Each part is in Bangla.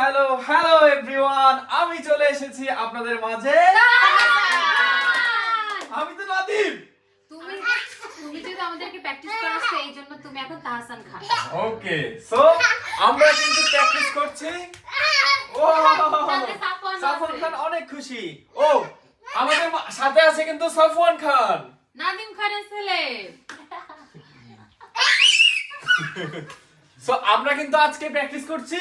হ্যালো হ্যালো এভরিওয়ান আমি চলে এসেছি আপনাদের মাঝে। আমি তো নাদিম। তুমি তুমি যদি আমাদেরকে প্র্যাকটিস করাচ্ছো এই জন্য তুমি এখন তাহসান খান। ওকে সো আমরা কিন্তু প্র্যাকটিস করছি। ও আছে। খান অনেক খুশি। ও আমাদের সাথে আছে কিন্তু সাফওয়ান খান। নাদিম খানের ছেলে। সো আমরা কিন্তু আজকে প্র্যাকটিস করছি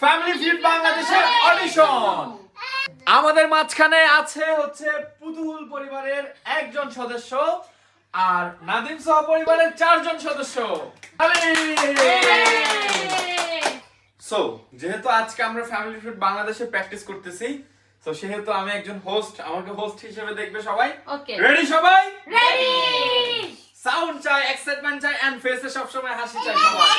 ফ্যামিলি ফিল্ড বাংলাদেশের অডিশন আমাদের মাঝখানে আছে হচ্ছে পুতুল পরিবারের একজন সদস্য আর নাদিম সহ পরিবারের চারজন সদস্য। সো যেহেতু আজকে আমরা ফ্যামিলি বাংলাদেশে প্র্যাকটিস করতেছি তো সেহেতু আমি একজন হোস্ট আমাকে হোস্ট হিসেবে দেখবে সবাই। রেডি সবাই? রেডি সাউন্ড চাই এক্সাইটমেন্ট চাই এন্ড ফেসে সবসময় হাসি চাই সবাই।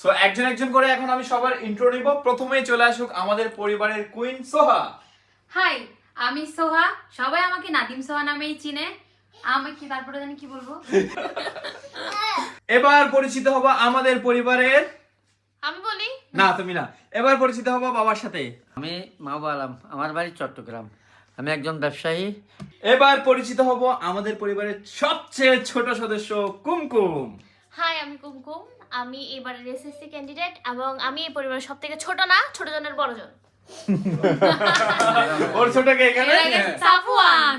সো একজন একজন করে এখন আমি সবার ইন্ট্রো নিব। প্রথমেই চলে আসুক আমাদের পরিবারের কুইন সোহা। হাই আমি সোহা। সবাই আমাকে নাদিম সোহা নামেই চিনে। আমি কি তারপরে জানি কি বলব? এবার পরিচিত হব আমাদের পরিবারের আমি বলি? না তুমি না। এবার পরিচিত হব বাবার সাথে। আমি মাহবুব আলম আমার বাড়ি চট্টগ্রাম। আমি একজন ব্যবসায়ী। এবার পরিচিত হব আমাদের পরিবারের সবচেয়ে ছোট সদস্য কুমকুম। হাই আমি কুমকুম। আমি এবারের এসএসসি ক্যান্ডিডেট এবং আমি এই পরিবারের সব থেকে ছোট না ছোট জনের বড় জন। ওর ছোটকে এখানে? সাফওয়ান।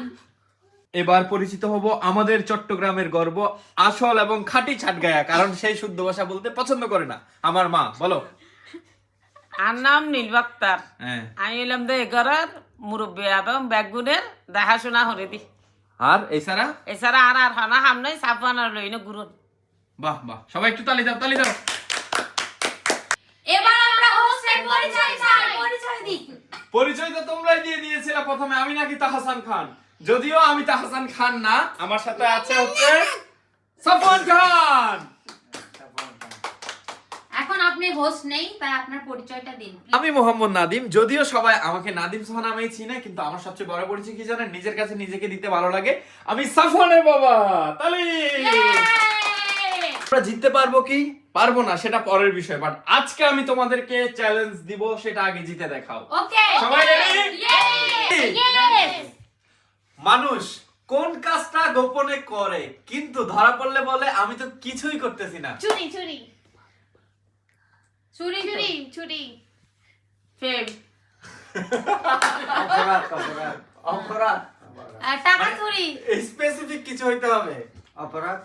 এবার পরিচিত হব আমাদের চট্টগ্রামের গর্ব আসল এবং খাঁটি ছাটগায়া কারণ সেই শুদ্ধ ভাষা বলতে পছন্দ করে না। আমার মা বলো। আর নাম নীলবাক্তার হ্যাঁ। আমি এলাম তো এগারোর মুরব্বী এবং ব্যাগুনের দেখাশোনা হরে দি আর এছাড়া? এছাড়া আর আর হনা হাম নাই সাফান আর লইন গুরুন বাহ বাহ। সবাই একটু তালি দাও তালি দাও। এবার আমরা হোস্টের পরিচয় চাই পরিচয় দিই। পরিচয় তো তোমরাই দিয়ে দিয়েছিলে প্রথমে আমি নাকি তাহসান খান। যদিও আমি তাহসান খান না আমার সাথে আছে হচ্ছে সাফওয়ান খান। এখন আপনি হোস্ট নেই তাই আপনার পরিচয়টা দিন আমি মোহাম্মদ নাদিম যদিও সবাই আমাকে নাদিম সোহা নামেই চিনে কিন্তু আমার সবচেয়ে বড় পরিচয় কি জানেন? নিজের কাছে নিজেকে দিতে ভালো লাগে। আমি সাফওয়ানের বাবা তালি! আমরা জিততে পারব কি? পারব না সেটা পরের বিষয় বাট আজকে আমি তোমাদেরকে চ্যালেঞ্জ দিব সেটা আগে জিতে দেখাও। সবাই মানুষ কোন কাজটা গোপনে করে কিন্তু ধরা পড়লে বলে আমি তো কিছুই করতেছি না। চুরি চুরি। চুরি চুরি চুরি। ফেম অপরাধ অপরাধ অপরাধ। টাকা চুরি। স্পেসিফিক কিছু হইতে হবে। অপরাধ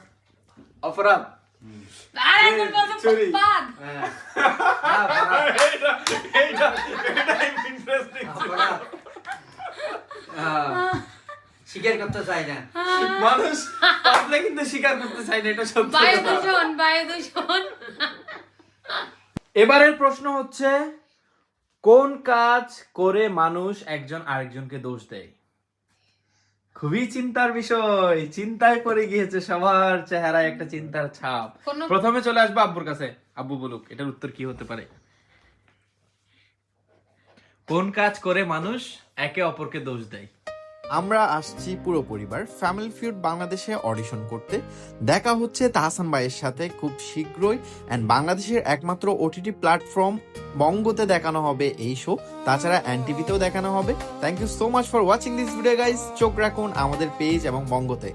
অপরাধ। হ্যাঁ অপরাধ এইটা এইটা এটাই ইন্টারেস্টিং অপরাধ আহ, স্বীকার করতে চাই না মানুষ পারলে কিন্তু স্বীকার করতে চাই না এটা সত্যি বায়ু দূষণ বায়ু দূষণ এবারের প্রশ্ন হচ্ছে কোন কাজ করে মানুষ একজন আরেকজনকে দোষ দেয়? খুবই চিন্তার বিষয়। চিন্তায় পড়ে গিয়েছে সবার চেহারায় একটা চিন্তার ছাপ। প্রথমে চলে আসব আব্বুর কাছে। আব্বু বলুক এটার উত্তর কি হতে পারে? কোন কাজ করে মানুষ একে অপরকে দোষ দেয়? আমরা আসছি পুরো পরিবার ফ্যামিলি ফিউড বাংলাদেশে অডিশন করতে। দেখা হচ্ছে তাহসান ভাইয়ের সাথে খুব শীঘ্রই। অ্যান্ড বাংলাদেশের একমাত্র ওটিটি প্ল্যাটফর্ম বঙ্গতে দেখানো হবে এই শো তাছাড়া অ্যান টিভিতেও দেখানো হবে। Thank you so much for watching this video guys চোখ রাখুন আমাদের পেজ এবং বঙ্গতে।